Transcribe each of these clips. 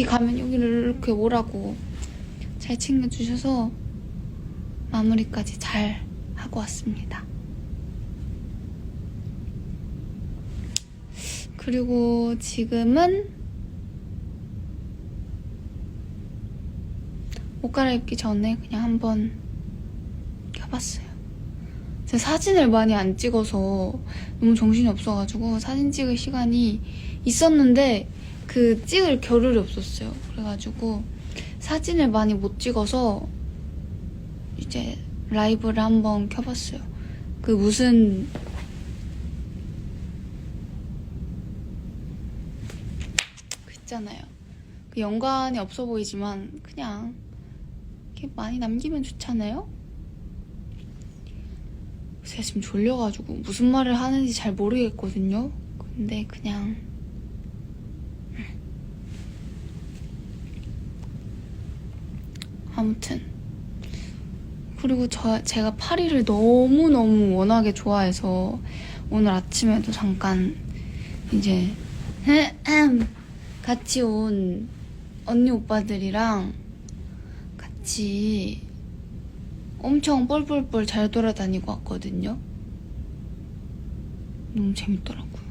어디 가면 여기를 이렇게 오라고 잘 챙겨주셔서 마무리까지 잘 하고 왔습니다. 그리고 지금은 옷 갈아입기 전에 그냥 한번 켜봤어요. 제가 사진을 많이 안 찍어서 너무 정신이 없어가지고 사진 찍을 시간이 있었는데 그 찍을 겨를이 없었어요. 그래가지고 사진을 많이 못 찍어서 이제 라이브를 한번 켜봤어요. 그 무슨 그 있잖아요. 그 연관이 없어 보이지만 그냥 이렇게 많이 남기면 좋잖아요. 제가 지금 졸려가지고 무슨 말을 하는지 잘 모르겠거든요. 근데 그냥 아무튼 그리고 저 제가 파리를 너무 너무 워낙에 좋아해서 오늘 아침에도 잠깐 이제 같이 온 언니 오빠들이랑 같이 엄청 뻘뻘뻘 잘 돌아다니고 왔거든요. 너무 재밌더라고요.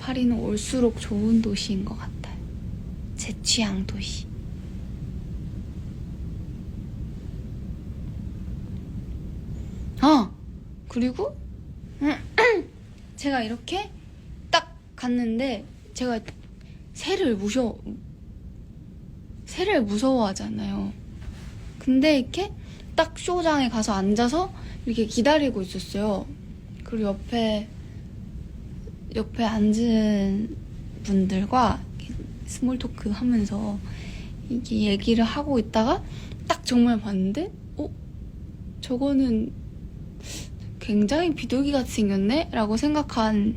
파리는 올수록 좋은 도시인 것 같아요. 제 취향 도시. 아! 그리고 제가 이렇게 딱 갔는데 제가 새를 무셔 새를 무서워하잖아요. 근데 이렇게 딱 쇼장에 가서 앉아서 이렇게 기다리고 있었어요. 그리고 옆에 옆에 앉은 분들과 스몰 토크 하면서 이게 얘기를 하고 있다가 딱 정말 봤는데 어 저거는 굉장히 비둘기 같이 생겼네? 라고 생각한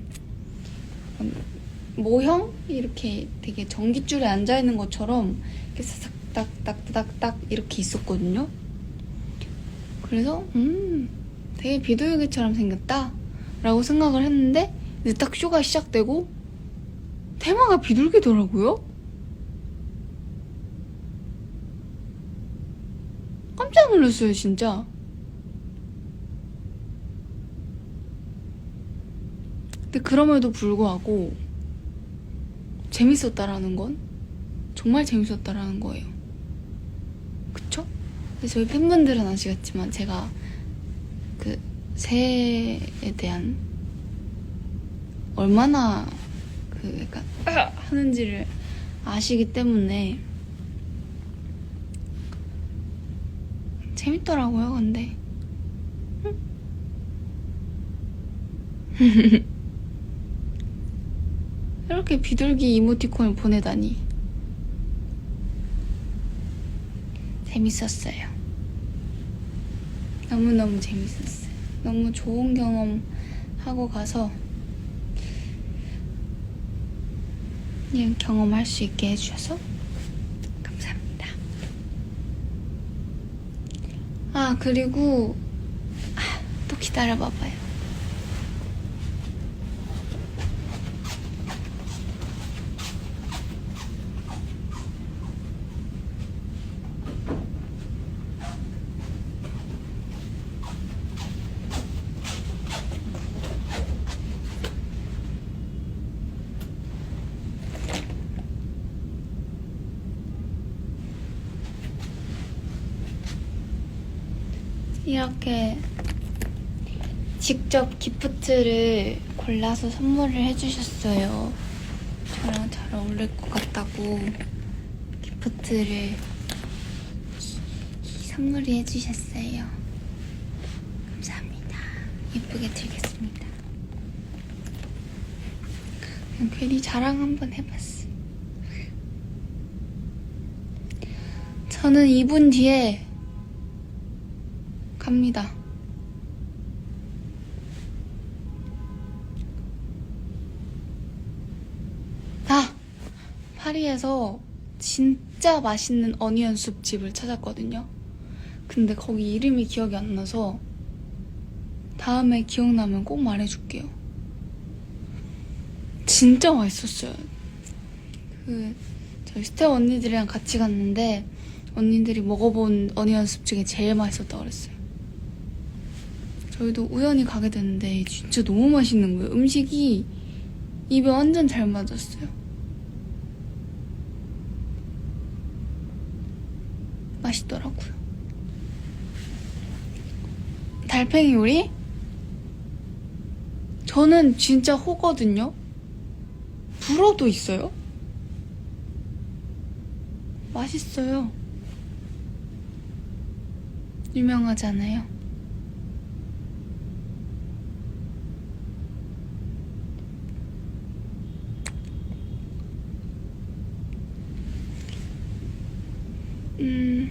모형? 이렇게 되게 전깃줄에 앉아있는 것처럼 이렇게 사삭 딱딱딱딱 이렇게 있었거든요. 그래서 음 되게 비둘기처럼 생겼다 라고 생각을 했는데 이제 딱 쇼가 시작되고 테마가 비둘기더라고요. 깜짝 놀랐어요 진짜. 근데 그럼에도 불구하고 재밌었다라는 건 정말 재밌었다라는 거예요. 그쵸? 근데 저희 팬분들은 아시겠지만 제가 그 새에 대한 얼마나 그 약간! 하는지를 아시기 때문에 재밌더라고요. 근데 이렇게 비둘기 이모티콘을 보내다니 재밌었어요. 너무너무 재밌었어요. 너무 좋은 경험 하고 가서 그냥 경험할 수 있게 해주셔서 감사합니다. 아, 그리고 아, 또 기다려봐봐요. 이렇게 직접 기프트를 골라서 선물을 해주셨어요. 저랑 잘 어울릴 것 같다고 기프트를 선물을 해주셨어요. 감사합니다. 예쁘게 들겠습니다. 괜히 자랑 한번 해봤어요. 저는 2분 뒤에 갑니다. 아! 파리에서 진짜 맛있는 어니언 숲 집을 찾았거든요. 근데 거기 이름이 기억이 안 나서 다음에 기억나면 꼭 말해줄게요. 진짜 맛있었어요. 그그 저희 스텝 언니들이랑 같이 갔는데 언니들이 먹어본 어니언 숲 중에 제일 맛있었다고 그랬어요. 저희도 우연히 가게 됐는데 진짜 너무 맛있는 거예요. 음식이 입에 완전 잘 맞았어요. 맛있더라고요. 달팽이 요리? 저는 진짜 호거든요. 불어도 있어요. 맛있어요. 유명하잖아요. 음.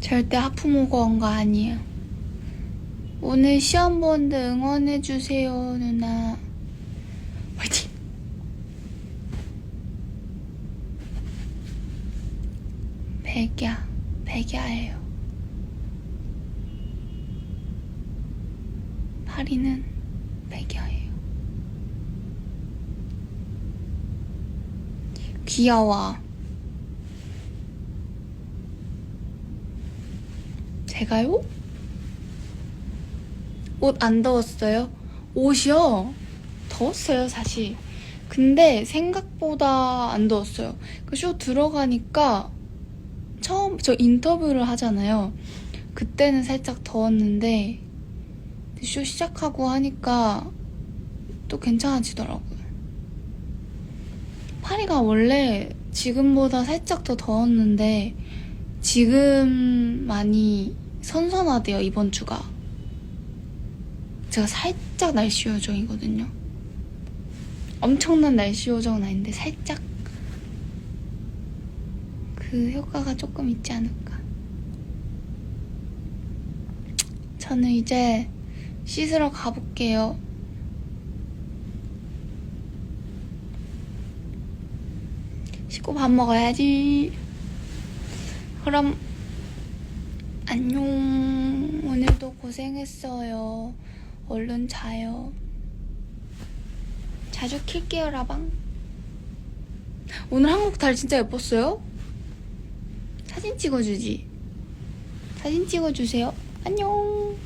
절대 하품오고 온거 아니에요. 오늘 시험 보는데 응원해주세요, 누나. 화이팅! 백야, 백야예요. 파리는 백야예요. 귀여워. 제가요? 옷 안 더웠어요? 옷이요? 더웠어요, 사실. 근데 생각보다 안 더웠어요. 그 쇼 들어가니까 처음 저 인터뷰를 하잖아요. 그때는 살짝 더웠는데 쇼 시작하고 하니까 또 괜찮아지더라고요. 파리가 원래 지금보다 살짝 더 더웠는데 지금 많이 선선하대요, 이번 주가. 제가 살짝 날씨 요정이거든요. 엄청난 날씨 요정은 아닌데 살짝 그 효과가 조금 있지 않을까. 저는 이제 씻으러 가볼게요. 씻고 밥 먹어야지. 그럼 안녕. 오늘도 고생했어요. 얼른 자요. 자주 킬게요, 라방. 오늘 한국 달 진짜 예뻤어요? 사진 찍어주지. 사진 찍어주세요. 안녕.